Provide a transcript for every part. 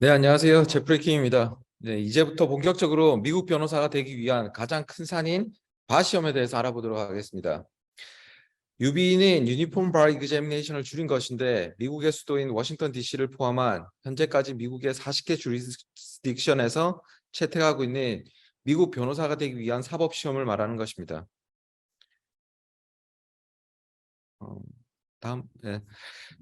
네, 안녕하세요. 제프리 킴입니다. 네, 이제부터 본격적으로 미국 변호사가 되기 위한 가장 큰 산인 바 시험에 대해서 알아보도록 하겠습니다. UB는 유니폼 바 이그제미네이션을 줄인 것인데 미국의 수도인 워싱턴 DC를 포함한 현재까지 미국의 40개 주리스딕션에서 채택하고 있는 미국 변호사가 되기 위한 사법 시험을 말하는 것입니다. 다음, 네.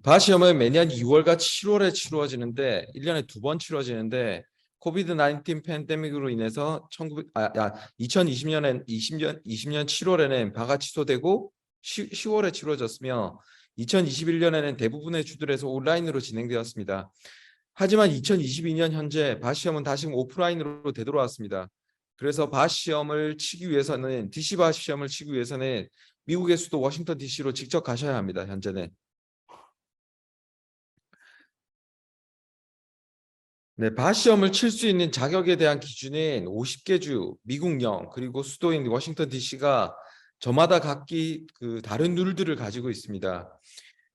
바 시험은 매년 2월과 7월에 치루어지는데 1년에 두 번 치루어지는데 코비드 19 팬데믹으로 인해서 1900, 아, 야, 2020년엔 20년 20년 7월에는 바가 취소되고 10, 10월에 치루어졌으며 2021년에는 대부분의 주들에서 온라인으로 진행되었습니다. 하지만 2022년 현재 바 시험은 다시 오프라인으로 되돌아왔습니다. 그래서 바 시험을 치기 위해서는 DC 바 시험을 치기 위해서는 미국의 수도 워싱턴 DC로 직접 가셔야 합니다. 현재는. 네, 바 시험을 칠 수 있는 자격에 대한 기준은 50개 주, 미국령, 그리고 수도인 워싱턴 DC가 저마다 각기 그 다른 룰들을 가지고 있습니다.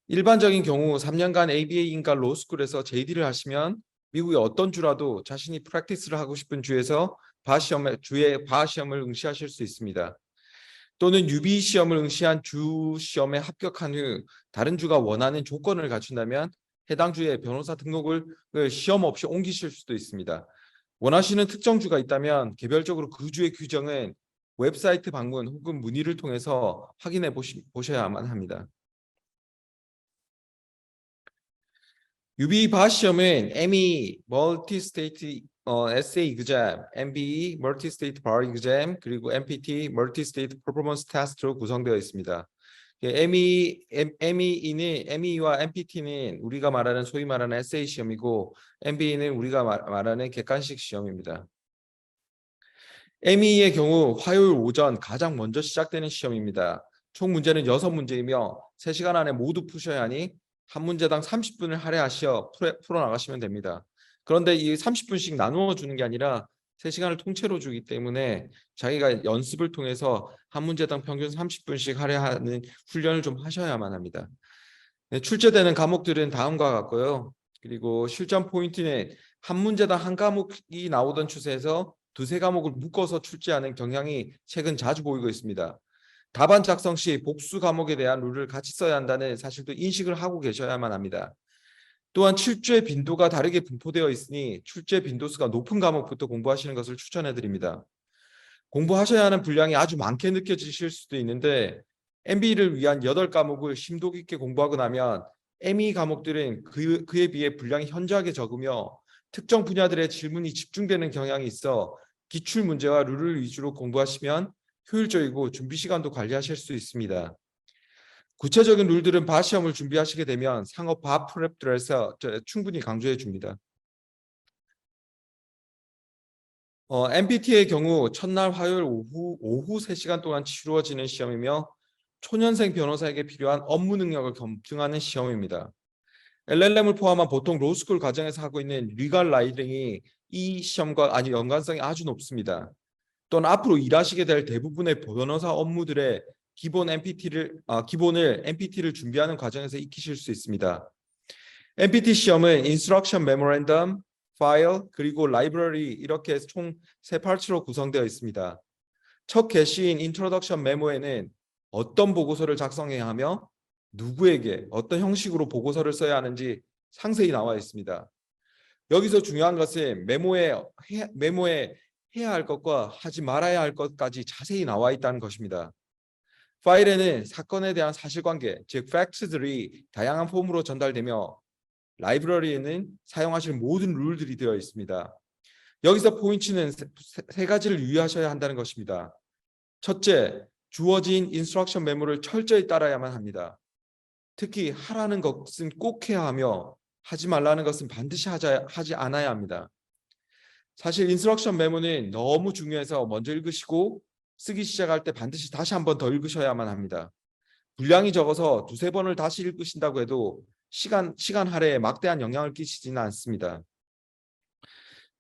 일반적인 경우 3년간 ABA인가 로스쿨에서 JD를 하시면 미국의 어떤 주라도 자신이 프랙티스를 하고 싶은 주에서 바 시험에 주에 바 시험을 응시하실 수 있습니다. 또는 UB 시험을 응시한 주 시험에 합격한 후 다른 주가 원하는 조건을 갖춘다면 해당 주의 변호사 등록을 시험 없이 옮기실 수도 있습니다. 원하시는 특정 주가 있다면 개별적으로 그 주의 규정은 웹사이트 방문 혹은 문의를 통해서 확인해 보시, 보셔야만 합니다. UB 바 시험은 ME 멀티 스테이트 어, SA exam, MBE 멀티 스테이트 bar exam 그리고 MPT 멀티 스테이트 퍼포먼스 테스트로 구성되어 있습니다. ME, ME는 ME와 MPT는 우리가 말하는 소위 말하는 SA 시험이고 MBE는 우리가 말, 말하는 객관식 시험입니다. ME의 경우 화요일 오전 가장 먼저 시작되는 시험입니다. 총 문제는 6문제이며 3시간 안에 모두 푸셔야 하니 한 문제당 30분을 할애하시어 풀어, 풀어나가시면 됩니다. 그런데 이 30분씩 나누어 주는 게 아니라 3시간을 통째로 주기 때문에 자기가 연습을 통해서 한 문제당 평균 30분씩 할애하는 훈련을 좀 하셔야만 합니다. 네, 출제되는 과목들은 다음과 같고요. 그리고 실전 포인트는 한 문제당 한 과목이 나오던 추세에서 두세 과목을 묶어서 출제하는 경향이 최근 자주 보이고 있습니다. 답안 작성 시 복수 과목에 대한 룰을 같이 써야 한다는 사실도 인식을 하고 계셔야만 합니다. 또한 출제 빈도가 다르게 분포되어 있으니 출제 빈도수가 높은 과목부터 공부하시는 것을 추천해 드립니다. 공부하셔야 하는 분량이 아주 많게 느껴지실 수도 있는데 MB를 위한 8과목을 심도 깊게 공부하고 나면 ME 과목들은 그, 그에 비해 분량이 현저하게 적으며 특정 분야들의 질문이 집중되는 경향이 있어 기출 문제와 룰을 위주로 공부하시면 효율적이고 준비 시간도 관리하실 수 있습니다. 구체적인 룰들은 바 시험을 준비하시게 되면 상업 바 프랩들에서 충분히 강조해 줍니다. 어, MPT의 경우 첫날 화요일 오후 오후 3시간 동안 치루어지는 시험이며 초년생 변호사에게 필요한 업무 능력을 검증하는 시험입니다. LLM을 포함한 보통 로스쿨 과정에서 하고 있는 리갈 라이딩이 이 시험과 아주 연관성이 아주 높습니다. 또는 앞으로 일하시게 될 대부분의 변호사 업무들의 기본 MPT를 아, 기본을 MPT를 준비하는 과정에서 익히실 수 있습니다. MPT 시험은 Instruction Memorandum, File 그리고 Library 이렇게 총 세 파트로 구성되어 있습니다. 첫 게시인 Introduction 메모에는 어떤 보고서를 작성해야 하며 누구에게 어떤 형식으로 보고서를 써야 하는지 상세히 나와 있습니다. 여기서 중요한 것은 메모에 해, 메모에 해야 할 것과 하지 말아야 할 것까지 자세히 나와 있다는 것입니다. 파일에는 사건에 대한 사실관계, 즉 팩트들이 다양한 폼으로 전달되며 라이브러리에는 사용하실 모든 룰들이 되어 있습니다. 여기서 포인트는 세 가지를 유의하셔야 한다는 것입니다. 첫째, 주어진 인스트럭션 메모를 철저히 따라야만 합니다. 특히 하라는 것은 꼭 해야 하며 하지 말라는 것은 반드시 하자, 하지 않아야 합니다. 사실 인스트럭션 메모는 너무 중요해서 먼저 읽으시고 쓰기 시작할 때 반드시 다시 한 번 더 읽으셔야만 합니다. 분량이 적어서 두세 번을 다시 읽으신다고 해도 시간 시간 할애에 막대한 영향을 끼치지는 않습니다.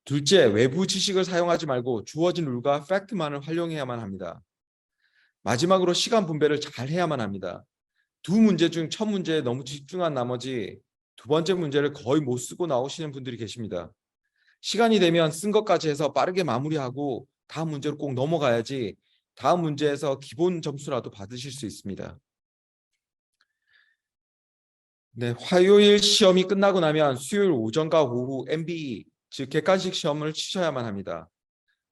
둘째, 외부 지식을 사용하지 말고 주어진 룰과 팩트만을 활용해야만 합니다. 마지막으로 시간 분배를 잘 해야만 합니다. 두 문제 중 첫 문제에 너무 집중한 나머지 두 번째 문제를 거의 못 쓰고 나오시는 분들이 계십니다. 시간이 되면 쓴 것까지 해서 빠르게 마무리하고 다음 문제로 꼭 넘어가야지 다음 문제에서 기본 점수라도 받으실 수 있습니다. 네, 화요일 시험이 끝나고 나면 수요일 오전과 오후 MBE 즉 객관식 시험을 치셔야만 합니다.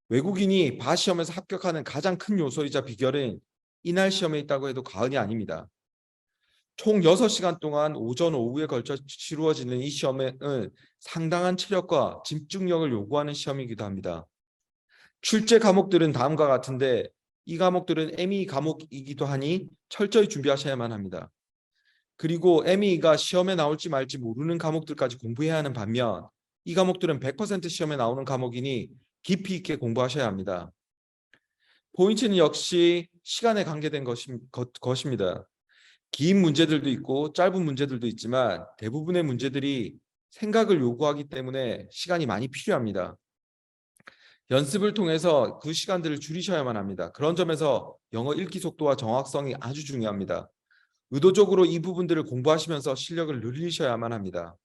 외국인이 바 시험에서 합격하는 가장 큰 요소이자 비결은 이날 시험에 있다고 해도 과언이 아닙니다. 총 6시간 동안 오전 오후에 걸쳐 치루어지는 이 시험은 상당한 체력과 집중력을 요구하는 시험이기도 합니다. 출제 과목들은 다음과 같은데 이 과목들은 MEE 과목이기도 하니 철저히 준비하셔야만 합니다. 그리고 ME가 시험에 나올지 말지 모르는 과목들까지 공부해야 하는 반면 이 과목들은 100% 시험에 나오는 과목이니 깊이 있게 공부하셔야 합니다. 포인트는 역시 시간에 관계된 것이, 것, 것입니다. 긴 문제들도 있고 짧은 문제들도 있지만 대부분의 문제들이 생각을 요구하기 때문에 시간이 많이 필요합니다. 연습을 통해서 그 시간들을 줄이셔야만 합니다. 그런 점에서 영어 읽기 속도와 정확성이 아주 중요합니다. 의도적으로 이 부분들을 공부하시면서 실력을 늘리셔야만 합니다.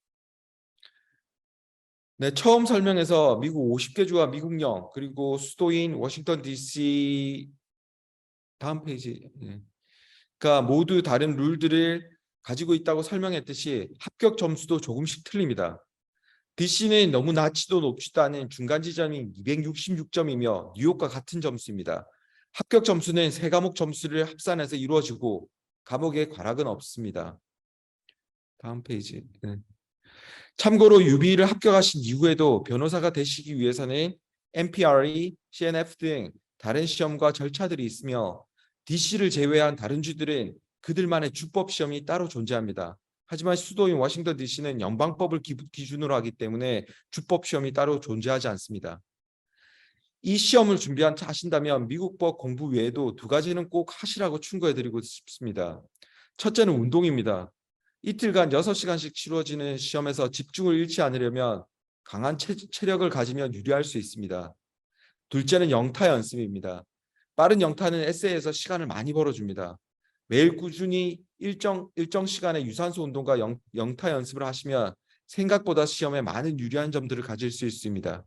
네, 처음 설명해서 미국 50개 주와 미국령 그리고 수도인 워싱턴 DC 다음 페이지 네. 가 모두 다른 룰들을 가지고 있다고 설명했듯이 합격 점수도 조금씩 틀립니다. DC는 너무 낮지도 높지도 않은 중간 지점이 266점이며 뉴욕과 같은 점수입니다. 합격 점수는 세 과목 점수를 합산해서 이루어지고 과목의 과락은 없습니다. 다음 페이지. 네. 참고로 UB를 합격하신 이후에도 변호사가 되시기 위해서는 NPRE, CNF 등 다른 시험과 절차들이 있으며 DC를 제외한 다른 주들은 그들만의 주법 시험이 따로 존재합니다. 하지만 수도인 워싱턴 DC는 연방법을 기, 기준으로 하기 때문에 주법 시험이 따로 존재하지 않습니다. 이 시험을 준비한 하신다면 미국법 공부 외에도 두 가지는 꼭 하시라고 충고해드리고 싶습니다. 첫째는 운동입니다. 이틀간 6시간씩 치루어지는 시험에서 집중을 잃지 않으려면 강한 체, 체력을 가지면 유리할 수 있습니다. 둘째는 영타 연습입니다. 빠른 영타는 에세이에서 시간을 많이 벌어줍니다. 매일 꾸준히 일정 일정 시간의 유산소 운동과 영, 영타 연습을 하시면 생각보다 시험에 많은 유리한 점들을 가질 수 있습니다.